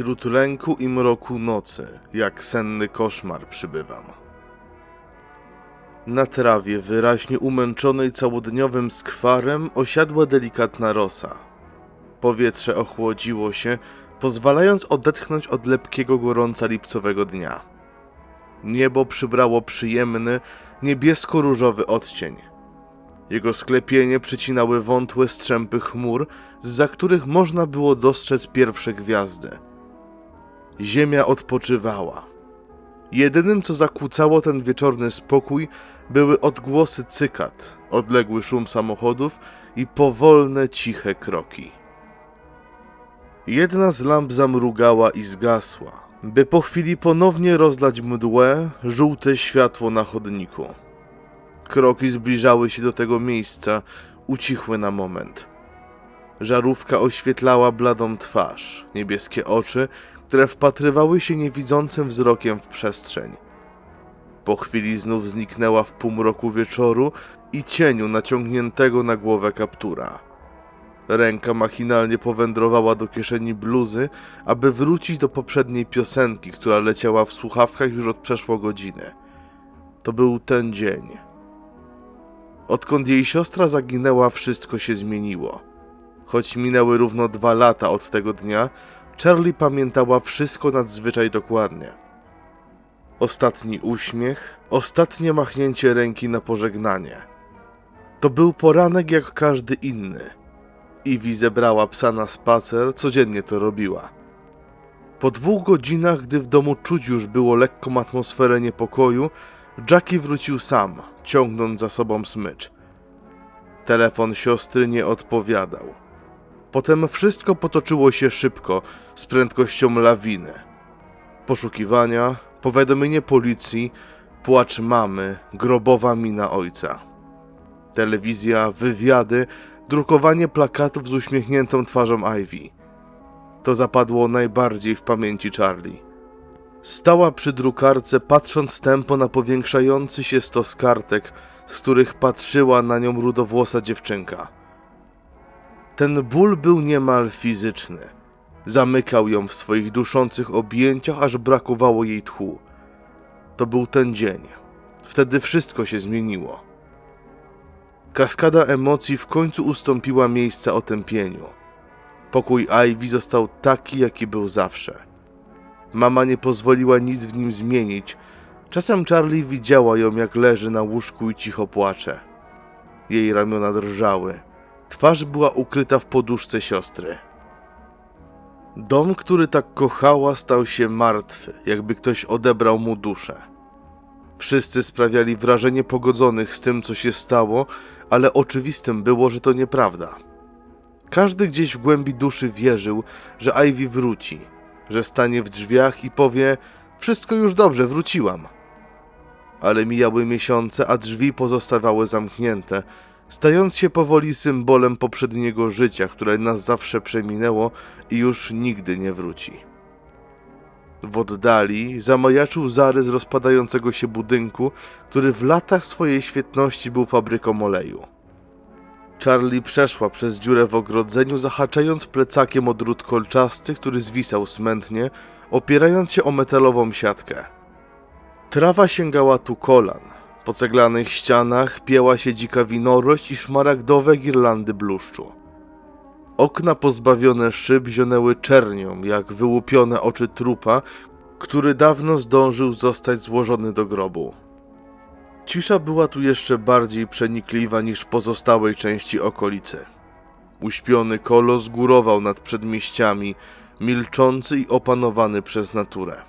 wśród lęku i mroku nocy, jak senny koszmar przybywam. Na trawie, wyraźnie umęczonej całodniowym skwarem, osiadła delikatna rosa. Powietrze ochłodziło się, pozwalając odetchnąć od lepkiego gorąca lipcowego dnia. Niebo przybrało przyjemny, niebiesko-różowy odcień. Jego sklepienie przycinały wątłe strzępy chmur, za których można było dostrzec pierwsze gwiazdy. Ziemia odpoczywała. Jedynym, co zakłócało ten wieczorny spokój, były odgłosy cykad, odległy szum samochodów i powolne, ciche kroki. Jedna z lamp zamrugała i zgasła, by po chwili ponownie rozlać mdłe, żółte światło na chodniku. Kroki zbliżały się do tego miejsca, ucichły na moment. Żarówka oświetlała bladą twarz, niebieskie oczy, które wpatrywały się niewidzącym wzrokiem w przestrzeń. Po chwili znów zniknęła w półmroku wieczoru i cieniu naciągniętego na głowę kaptura. Ręka machinalnie powędrowała do kieszeni bluzy, aby wrócić do poprzedniej piosenki, która leciała w słuchawkach już od przeszło godziny. To był ten dzień. Odkąd jej siostra zaginęła, wszystko się zmieniło. Choć minęły równo dwa lata od tego dnia, Charlie pamiętała wszystko nadzwyczaj dokładnie. Ostatni uśmiech, ostatnie machnięcie ręki na pożegnanie. To był poranek jak każdy inny. Ivy zebrała psa na spacer, codziennie to robiła. Po dwóch godzinach, gdy w domu czuć już było lekką atmosferę niepokoju, Jackie wrócił sam, ciągnąc za sobą smycz. Telefon siostry nie odpowiadał. Potem wszystko potoczyło się szybko, z prędkością lawiny. Poszukiwania, powiadomienie policji, płacz mamy, grobowa mina ojca. Telewizja, wywiady, drukowanie plakatów z uśmiechniętą twarzą Ivy. To zapadło najbardziej w pamięci Charlie. Stała przy drukarce, patrząc tempo na powiększający się stos kartek, z których patrzyła na nią rudowłosa dziewczynka. Ten ból był niemal fizyczny. Zamykał ją w swoich duszących objęciach, aż brakowało jej tchu. To był ten dzień. Wtedy wszystko się zmieniło. Kaskada emocji w końcu ustąpiła miejsca otępieniu. Pokój Ivy został taki, jaki był zawsze. Mama nie pozwoliła nic w nim zmienić. Czasem Charlie widziała ją, jak leży na łóżku i cicho płacze. Jej ramiona drżały. Twarz była ukryta w poduszce siostry. Dom, który tak kochała, stał się martwy, jakby ktoś odebrał mu duszę. Wszyscy sprawiali wrażenie pogodzonych z tym, co się stało, ale oczywistym było, że to nieprawda. Każdy gdzieś w głębi duszy wierzył, że Ivy wróci, że stanie w drzwiach i powie: Wszystko już dobrze, wróciłam. Ale mijały miesiące, a drzwi pozostawały zamknięte, stając się powoli symbolem poprzedniego życia, które nas zawsze przeminęło i już nigdy nie wróci. W oddali zamajaczył zarys rozpadającego się budynku, który w latach swojej świetności był fabryką oleju. Charlie przeszła przez dziurę w ogrodzeniu, zahaczając plecakiem o drut kolczasty, który zwisał smętnie, opierając się o metalową siatkę. Trawa sięgała tu kolan. Po ceglanych ścianach pięła się dzika winorość i szmaragdowe girlandy bluszczu. Okna pozbawione szyb zionęły czernią, jak wyłupione oczy trupa, który dawno zdążył zostać złożony do grobu. Cisza była tu jeszcze bardziej przenikliwa niż w pozostałej części okolicy. Uśpiony kolos górował nad przedmieściami, milczący i opanowany przez naturę.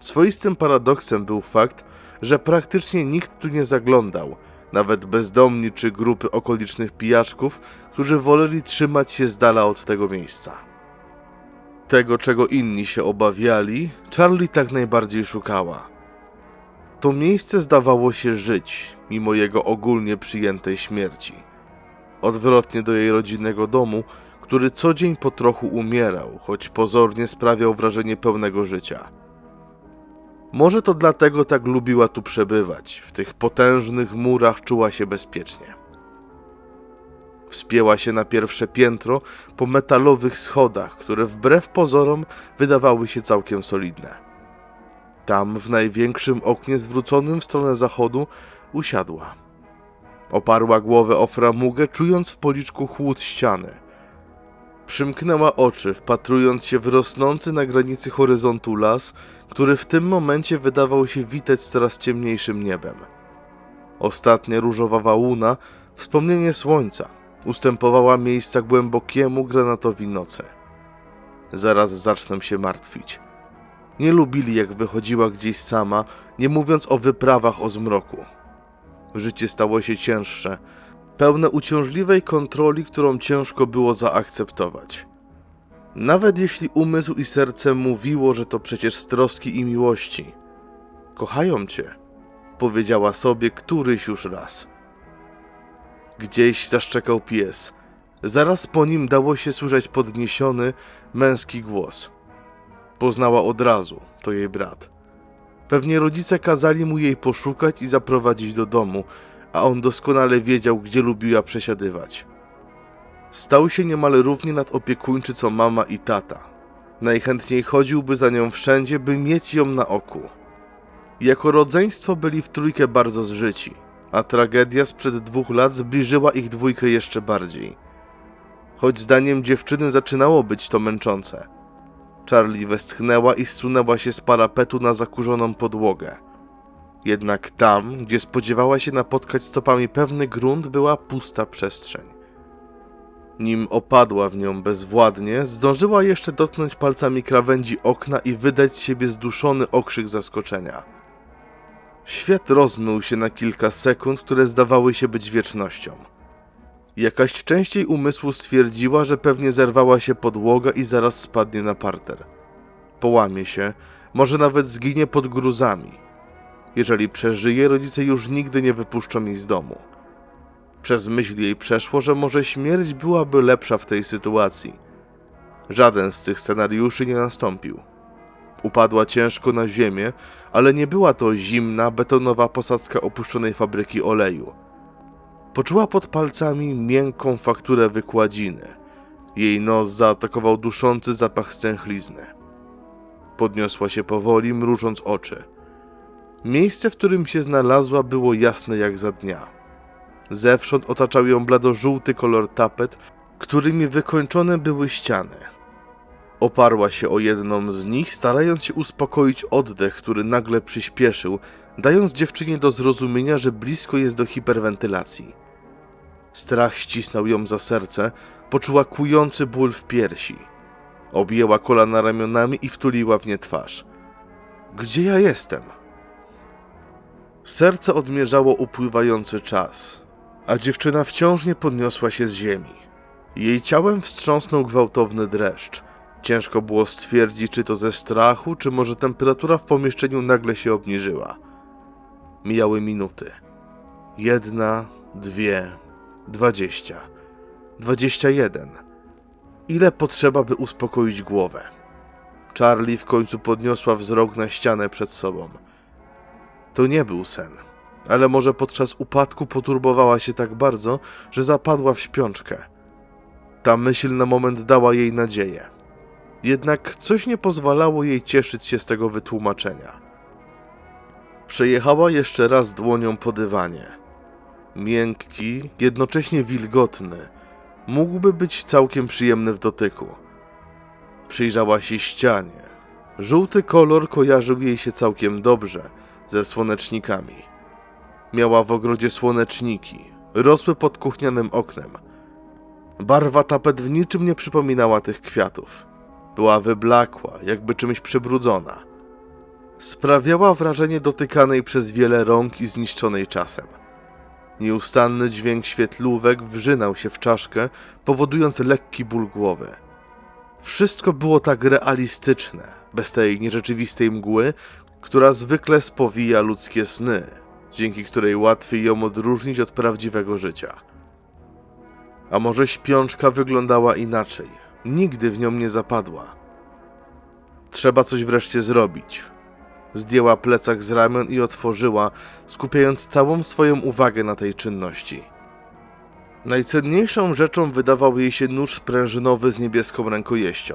Swoistym paradoksem był fakt, że praktycznie nikt tu nie zaglądał, nawet bezdomni czy grupy okolicznych pijaczków, którzy woleli trzymać się z dala od tego miejsca. Tego, czego inni się obawiali, Charlie tak najbardziej szukała. To miejsce zdawało się żyć, mimo jego ogólnie przyjętej śmierci. Odwrotnie do jej rodzinnego domu, który co dzień po trochu umierał, choć pozornie sprawiał wrażenie pełnego życia. Może to dlatego tak lubiła tu przebywać, w tych potężnych murach czuła się bezpiecznie. Wspięła się na pierwsze piętro po metalowych schodach, które wbrew pozorom wydawały się całkiem solidne. Tam, w największym oknie zwróconym w stronę zachodu, usiadła. Oparła głowę o framugę, czując w policzku chłód ściany. Przymknęła oczy, wpatrując się w rosnący na granicy horyzontu las, który w tym momencie wydawał się witać coraz ciemniejszym niebem. Ostatnia różowa łuna, wspomnienie słońca, ustępowała miejsca głębokiemu granatowi nocy. Zaraz zacznę się martwić. Nie lubili, jak wychodziła gdzieś sama, nie mówiąc o wyprawach o zmroku. Życie stało się cięższe, pełne uciążliwej kontroli, którą ciężko było zaakceptować. Nawet jeśli umysł i serce mówiło, że to przecież z troski i miłości. Kochają cię, powiedziała sobie któryś już raz. Gdzieś zaszczekał pies. Zaraz po nim dało się słyszeć podniesiony, męski głos. Poznała od razu, to jej brat. Pewnie rodzice kazali mu jej poszukać i zaprowadzić do domu, a on doskonale wiedział, gdzie lubiła przesiadywać. Stał się niemal równie nadopiekuńczy co mama i tata. Najchętniej chodziłby za nią wszędzie, by mieć ją na oku. Jako rodzeństwo byli w trójkę bardzo zżyci, a tragedia sprzed dwóch lat zbliżyła ich dwójkę jeszcze bardziej. Choć zdaniem dziewczyny zaczynało być to męczące. Charlie westchnęła i zsunęła się z parapetu na zakurzoną podłogę. Jednak tam, gdzie spodziewała się napotkać stopami pewny grunt, była pusta przestrzeń. Nim opadła w nią bezwładnie, zdążyła jeszcze dotknąć palcami krawędzi okna i wydać z siebie zduszony okrzyk zaskoczenia. Świat rozmył się na kilka sekund, które zdawały się być wiecznością. Jakaś część jej umysłu stwierdziła, że pewnie zerwała się podłoga i zaraz spadnie na parter. Połamie się, może nawet zginie pod gruzami. Jeżeli przeżyje, rodzice już nigdy nie wypuszczą jej z domu. Przez myśl jej przeszło, że może śmierć byłaby lepsza w tej sytuacji. Żaden z tych scenariuszy nie nastąpił. Upadła ciężko na ziemię, ale nie była to zimna, betonowa posadzka opuszczonej fabryki oleju. Poczuła pod palcami miękką fakturę wykładziny. Jej nos zaatakował duszący zapach stęchlizny. Podniosła się powoli, mrużąc oczy. Miejsce, w którym się znalazła, było jasne jak za dnia. Zewsząd otaczał ją bladożółty kolor tapet, którymi wykończone były ściany. Oparła się o jedną z nich, starając się uspokoić oddech, który nagle przyspieszył, dając dziewczynie do zrozumienia, że blisko jest do hiperwentylacji. Strach ścisnął ją za serce, poczuła kujący ból w piersi. Objęła kolana ramionami i wtuliła w nie twarz. Gdzie ja jestem? Serce odmierzało upływający czas, a dziewczyna wciąż nie podniosła się z ziemi. Jej ciałem wstrząsnął gwałtowny dreszcz. Ciężko było stwierdzić, czy to ze strachu, czy może temperatura w pomieszczeniu nagle się obniżyła. Mijały minuty. Jedna, dwie, dwadzieścia, dwadzieścia jeden. Ile potrzeba, by uspokoić głowę? Charlie w końcu podniosła wzrok na ścianę przed sobą. To nie był sen, ale może podczas upadku poturbowała się tak bardzo, że zapadła w śpiączkę. Ta myśl na moment dała jej nadzieję. Jednak coś nie pozwalało jej cieszyć się z tego wytłumaczenia. Przejechała jeszcze raz dłonią po dywanie. Miękki, jednocześnie wilgotny, mógłby być całkiem przyjemny w dotyku. Przyjrzała się ścianie. Żółty kolor kojarzył jej się całkiem dobrze ze słonecznikami. Miała w ogrodzie słoneczniki, rosły pod kuchnianym oknem. Barwa tapet w niczym nie przypominała tych kwiatów. Była wyblakła, jakby czymś przybrudzona. Sprawiała wrażenie dotykanej przez wiele rąk i zniszczonej czasem. Nieustanny dźwięk świetlówek wrzynał się w czaszkę, powodując lekki ból głowy. Wszystko było tak realistyczne, bez tej nierzeczywistej mgły, która zwykle spowija ludzkie sny, dzięki której łatwiej ją odróżnić od prawdziwego życia. A może śpiączka wyglądała inaczej? Nigdy w nią nie zapadła. Trzeba coś wreszcie zrobić. Zdjęła plecak z ramion i otworzyła, skupiając całą swoją uwagę na tej czynności. Najcenniejszą rzeczą wydawał jej się nóż sprężynowy z niebieską rękojeścią.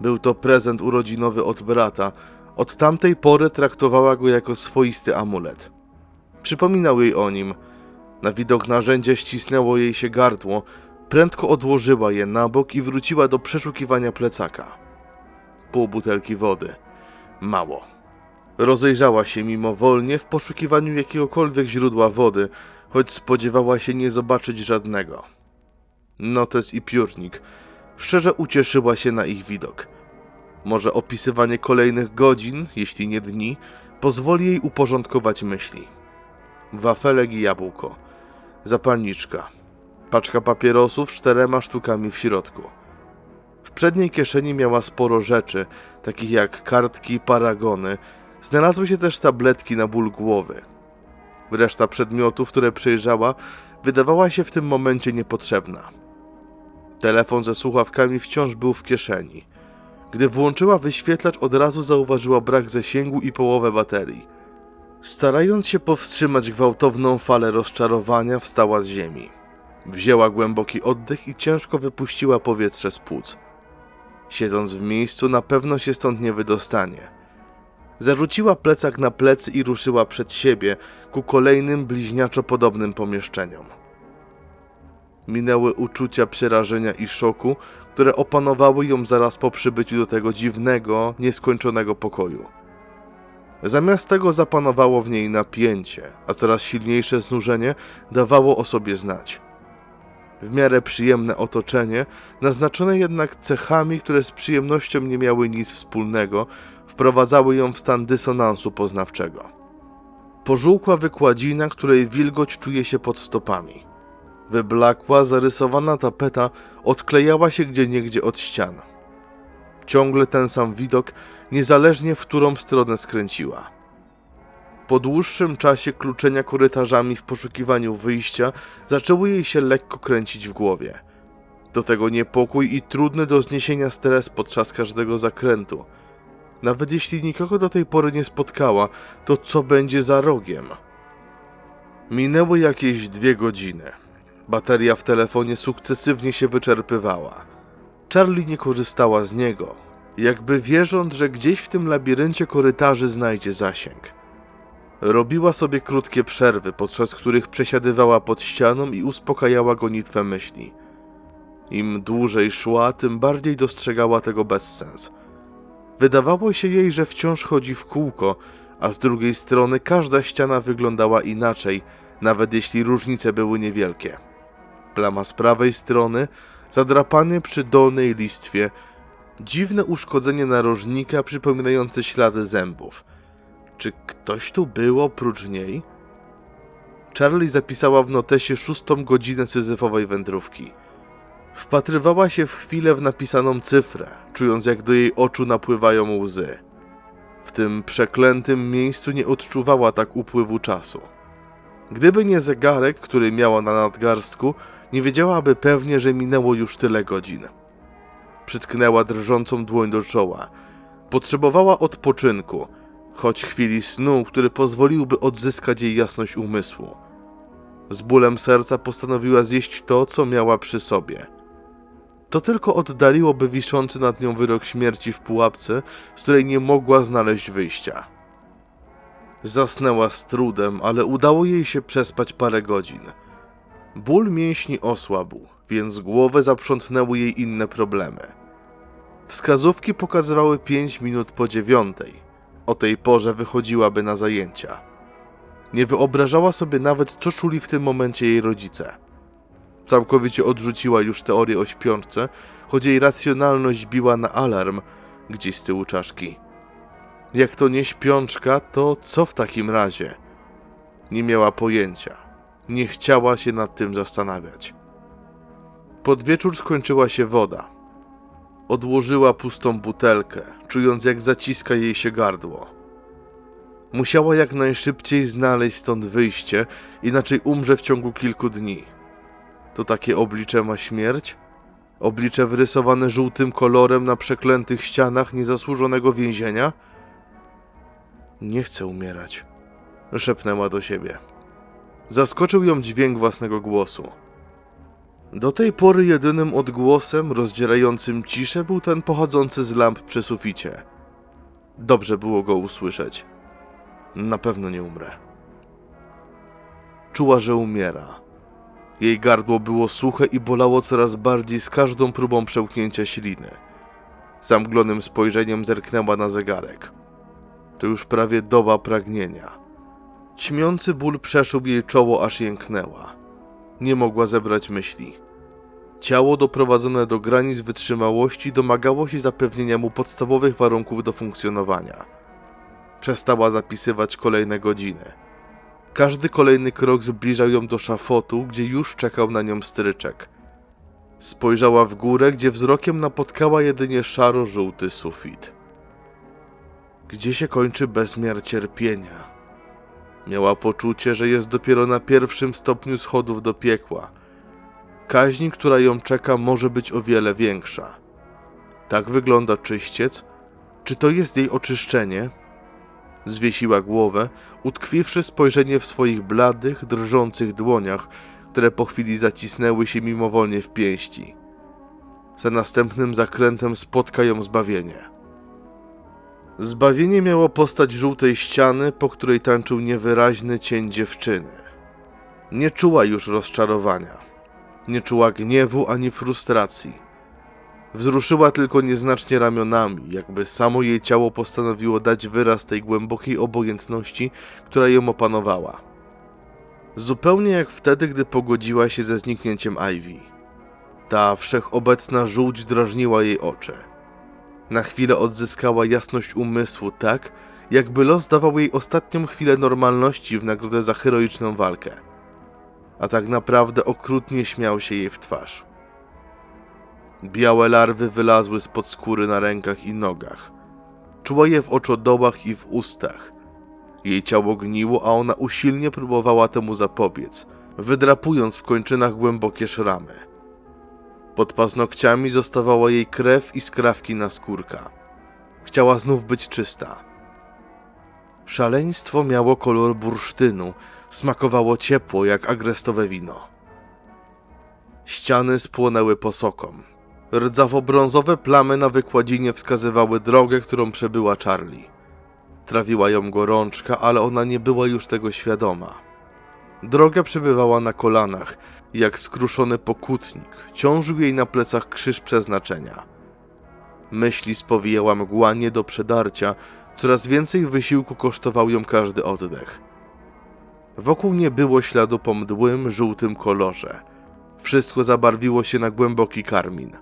Był to prezent urodzinowy od brata. Od tamtej pory traktowała go jako swoisty amulet. Przypominał jej o nim. Na widok narzędzia ścisnęło jej się gardło. Prędko odłożyła je na bok i wróciła do przeszukiwania plecaka. Pół butelki wody. Mało. Rozejrzała się mimowolnie w poszukiwaniu jakiegokolwiek źródła wody, choć spodziewała się nie zobaczyć żadnego. Notes i piórnik. Szczerze ucieszyła się na ich widok. Może opisywanie kolejnych godzin, jeśli nie dni, pozwoli jej uporządkować myśli. Wafelek i jabłko. Zapalniczka. Paczka papierosów z czterema sztukami w środku. W przedniej kieszeni miała sporo rzeczy, takich jak kartki, paragony. Znalazły się też tabletki na ból głowy. Reszta przedmiotów, które przejrzała, wydawała się w tym momencie niepotrzebna. Telefon ze słuchawkami wciąż był w kieszeni. Gdy włączyła wyświetlacz, od razu zauważyła brak zasięgu i połowę baterii. Starając się powstrzymać gwałtowną falę rozczarowania, wstała z ziemi. Wzięła głęboki oddech i ciężko wypuściła powietrze z płuc. Siedząc w miejscu, na pewno się stąd nie wydostanie. Zarzuciła plecak na plecy i ruszyła przed siebie ku kolejnym bliźniaczo podobnym pomieszczeniom. Minęły uczucia przerażenia i szoku, które opanowały ją zaraz po przybyciu do tego dziwnego, nieskończonego pokoju. Zamiast tego zapanowało w niej napięcie, a coraz silniejsze znużenie dawało o sobie znać. W miarę przyjemne otoczenie, naznaczone jednak cechami, które z przyjemnością nie miały nic wspólnego, wprowadzały ją w stan dysonansu poznawczego. Pożółkła wykładzina, której wilgoć czuje się pod stopami. Wyblakła, zarysowana tapeta odklejała się gdzieniegdzie od ścian. Ciągle ten sam widok, niezależnie w którą stronę skręciła. Po dłuższym czasie kluczenia korytarzami w poszukiwaniu wyjścia zaczęło jej się lekko kręcić w głowie. Do tego niepokój i trudny do zniesienia stres podczas każdego zakrętu. Nawet jeśli nikogo do tej pory nie spotkała, to co będzie za rogiem? Minęły jakieś dwie godziny. Bateria w telefonie sukcesywnie się wyczerpywała. Charlie nie korzystała z niego, jakby wierząc, że gdzieś w tym labiryncie korytarzy znajdzie zasięg. Robiła sobie krótkie przerwy, podczas których przesiadywała pod ścianą i uspokajała gonitwę myśli. Im dłużej szła, tym bardziej dostrzegała tego bezsens. Wydawało się jej, że wciąż chodzi w kółko, a z drugiej strony każda ściana wyglądała inaczej, nawet jeśli różnice były niewielkie. Plama z prawej strony, zadrapany przy dolnej listwie, dziwne uszkodzenie narożnika przypominające ślady zębów. Czy ktoś tu był oprócz niej? Charlie zapisała w notesie szóstą godzinę syzyfowej wędrówki. Wpatrywała się w chwilę w napisaną cyfrę, czując jak do jej oczu napływają łzy. W tym przeklętym miejscu nie odczuwała tak upływu czasu. Gdyby nie zegarek, który miała na nadgarstku, nie wiedziałaby pewnie, że minęło już tyle godzin. Przytknęła drżącą dłoń do czoła. Potrzebowała odpoczynku, choć chwili snu, który pozwoliłby odzyskać jej jasność umysłu. Z bólem serca postanowiła zjeść to, co miała przy sobie. To tylko oddaliłoby wiszący nad nią wyrok śmierci w pułapce, z której nie mogła znaleźć wyjścia. Zasnęła z trudem, ale udało jej się przespać parę godzin. Ból mięśni osłabł, więc głowę zaprzątnęły jej inne problemy. Wskazówki pokazywały pięć minut po dziewiątej. O tej porze wychodziłaby na zajęcia. Nie wyobrażała sobie nawet, co czuli w tym momencie jej rodzice. Całkowicie odrzuciła już teorię o śpiączce, choć jej racjonalność biła na alarm gdzieś z tyłu czaszki. Jak to nie śpiączka, to co w takim razie? Nie miała pojęcia. Nie chciała się nad tym zastanawiać. Pod wieczór skończyła się woda. Odłożyła pustą butelkę, czując jak zaciska jej się gardło. Musiała jak najszybciej znaleźć stąd wyjście, inaczej umrze w ciągu kilku dni. To takie oblicze ma śmierć? Oblicze wyrysowane żółtym kolorem na przeklętych ścianach niezasłużonego więzienia? Nie chcę umierać, szepnęła do siebie. Zaskoczył ją dźwięk własnego głosu. Do tej pory jedynym odgłosem rozdzierającym ciszę był ten pochodzący z lamp przy suficie. Dobrze było go usłyszeć. Na pewno nie umrę. Czuła, że umiera. Jej gardło było suche i bolało coraz bardziej z każdą próbą przełknięcia śliny. Zamglonym spojrzeniem zerknęła na zegarek. To już prawie doba pragnienia. Ćmiący ból przeszył jej czoło, aż jęknęła. Nie mogła zebrać myśli. Ciało doprowadzone do granic wytrzymałości domagało się zapewnienia mu podstawowych warunków do funkcjonowania. Przestała zapisywać kolejne godziny. Każdy kolejny krok zbliżał ją do szafotu, gdzie już czekał na nią stryczek. Spojrzała w górę, gdzie wzrokiem napotkała jedynie szaro-żółty sufit. Gdzie się kończy bezmiar cierpienia? Miała poczucie, że jest dopiero na pierwszym stopniu schodów do piekła. Kaźń, która ją czeka, może być o wiele większa. Tak wygląda czyściec? Czy to jest jej oczyszczenie? Zwiesiła głowę, utkwiwszy spojrzenie w swoich bladych, drżących dłoniach, które po chwili zacisnęły się mimowolnie w pięści. Za następnym zakrętem spotka ją zbawienie. Zbawienie miało postać żółtej ściany, po której tańczył niewyraźny cień dziewczyny. Nie czuła już rozczarowania. Nie czuła gniewu ani frustracji. Wzruszyła tylko nieznacznie ramionami, jakby samo jej ciało postanowiło dać wyraz tej głębokiej obojętności, która ją opanowała. Zupełnie jak wtedy, gdy pogodziła się ze zniknięciem Ivy. Ta wszechobecna żółć drażniła jej oczy. Na chwilę odzyskała jasność umysłu, tak jakby los dawał jej ostatnią chwilę normalności w nagrodę za heroiczną walkę. A tak naprawdę okrutnie śmiał się jej w twarz. Białe larwy wylazły spod skóry na rękach i nogach. Czuła je w oczodołach i w ustach. Jej ciało gniło, a ona usilnie próbowała temu zapobiec, wydrapując w kończynach głębokie szramy. Pod paznokciami zostawała jej krew i skrawki na skórka. Chciała znów być czysta. Szaleństwo miało kolor bursztynu, smakowało ciepło jak agrestowe wino. Ściany spłonęły posokom. Rdzawo-brązowe plamy na wykładzinie wskazywały drogę, którą przebyła Charlie. Trawiła ją gorączka, ale ona nie była już tego świadoma. Droga przebywała na kolanach, jak skruszony pokutnik, ciążył jej na plecach krzyż przeznaczenia. Myśli spowijała mgła nie do przedarcia, coraz więcej wysiłku kosztował ją każdy oddech. Wokół nie było śladu po mdłym, żółtym kolorze. Wszystko zabarwiło się na głęboki karmin.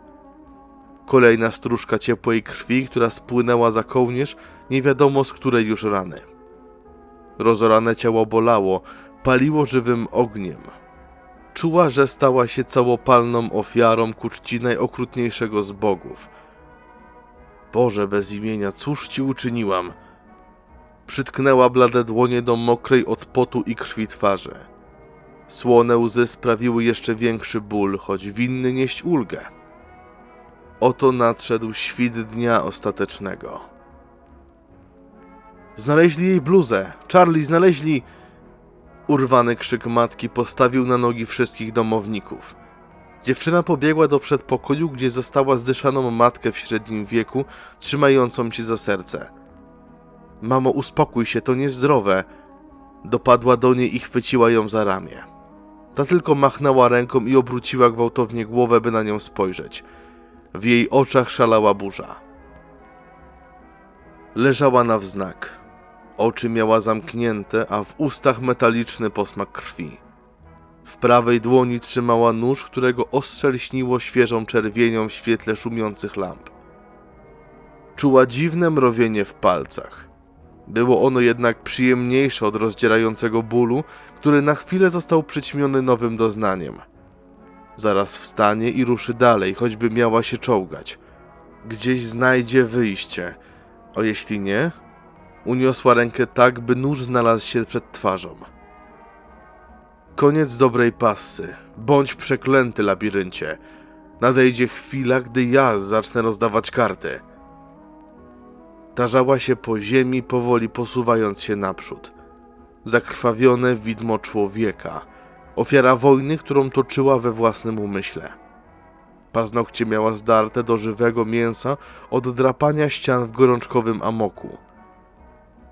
Kolejna stróżka ciepłej krwi, która spłynęła za kołnierz, nie wiadomo z której już rany. Rozorane ciało bolało, paliło żywym ogniem. Czuła, że stała się całopalną ofiarą ku czci najokrutniejszego z bogów. Boże bez imienia, cóż ci uczyniłam? Przytknęła blade dłonie do mokrej od potu i krwi twarzy. Słone łzy sprawiły jeszcze większy ból, choć winny nieść ulgę. Oto nadszedł świt dnia ostatecznego. Znaleźli jej bluzę! Charlie, znaleźli! Urwany krzyk matki postawił na nogi wszystkich domowników. Dziewczyna pobiegła do przedpokoju, gdzie zastała zdyszaną matkę w średnim wieku, trzymającą się za serce. Mamo, uspokój się, to niezdrowe. Dopadła do niej i chwyciła ją za ramię. Ta tylko machnęła ręką i obróciła gwałtownie głowę, by na nią spojrzeć. W jej oczach szalała burza. Leżała na wznak. Oczy miała zamknięte, a w ustach metaliczny posmak krwi. W prawej dłoni trzymała nóż, którego ostrze lśniło świeżą czerwienią w świetle szumiących lamp. Czuła dziwne mrowienie w palcach. Było ono jednak przyjemniejsze od rozdzierającego bólu, który na chwilę został przyćmiony nowym doznaniem. Zaraz wstanie i ruszy dalej, choćby miała się czołgać. Gdzieś znajdzie wyjście, a jeśli nie, uniosła rękę tak, by nóż znalazł się przed twarzą. Koniec dobrej passy. Bądź przeklęty, labiryncie. Nadejdzie chwila, gdy ja zacznę rozdawać karty. Tarzała się po ziemi, powoli posuwając się naprzód. Zakrwawione widmo człowieka. Ofiara wojny, którą toczyła we własnym umyśle. Paznokcie miała zdarte do żywego mięsa od drapania ścian w gorączkowym amoku.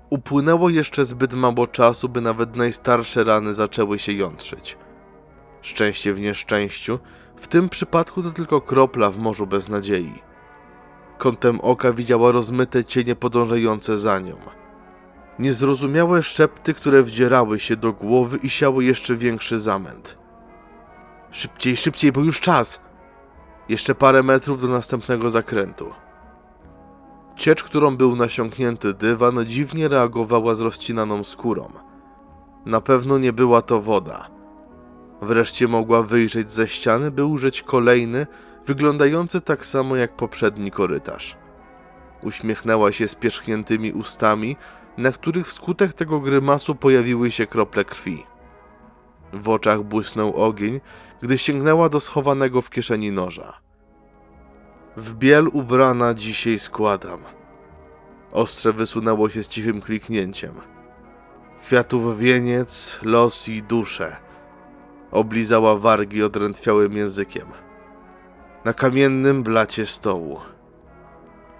Upłynęło jeszcze zbyt mało czasu, by nawet najstarsze rany zaczęły się jątrzyć. Szczęście w nieszczęściu, w tym przypadku to tylko kropla w morzu beznadziei. Kątem oka widziała rozmyte cienie podążające za nią. Niezrozumiałe szepty, które wdzierały się do głowy i siały jeszcze większy zamęt. Szybciej, szybciej, bo już czas! Jeszcze parę metrów do następnego zakrętu. Ciecz, którą był nasiąknięty dywan, dziwnie reagowała z rozcinaną skórą. Na pewno nie była to woda. Wreszcie mogła wyjrzeć ze ściany, by ujrzeć kolejny, wyglądający tak samo jak poprzedni korytarz. Uśmiechnęła się z pierzchniętymi ustami, na których wskutek tego grymasu pojawiły się krople krwi. W oczach błysnął ogień, gdy sięgnęła do schowanego w kieszeni noża. W biel ubrana dzisiaj składam. Ostrze wysunęło się z cichym kliknięciem. Kwiatów wieniec, los i duszę. Oblizała wargi odrętwiałym językiem. Na kamiennym blacie stołu.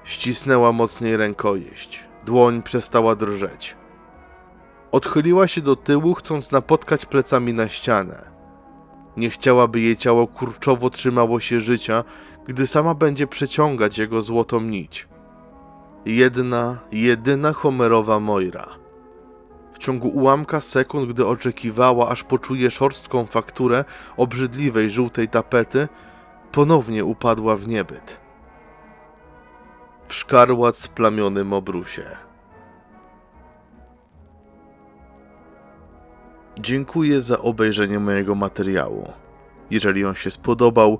Ścisnęła mocniej rękojeść. Dłoń przestała drżeć. Odchyliła się do tyłu, chcąc napotkać plecami na ścianę. Nie chciała, by jej ciało kurczowo trzymało się życia, gdy sama będzie przeciągać jego złotą nić. Jedna, jedyna Homerowa Moira. W ciągu ułamka sekund, gdy oczekiwała, aż poczuje szorstką fakturę obrzydliwej żółtej tapety, ponownie upadła w niebyt. W szkarłat splamionym obrusie. Dziękuję za obejrzenie mojego materiału. Jeżeli on się spodobał,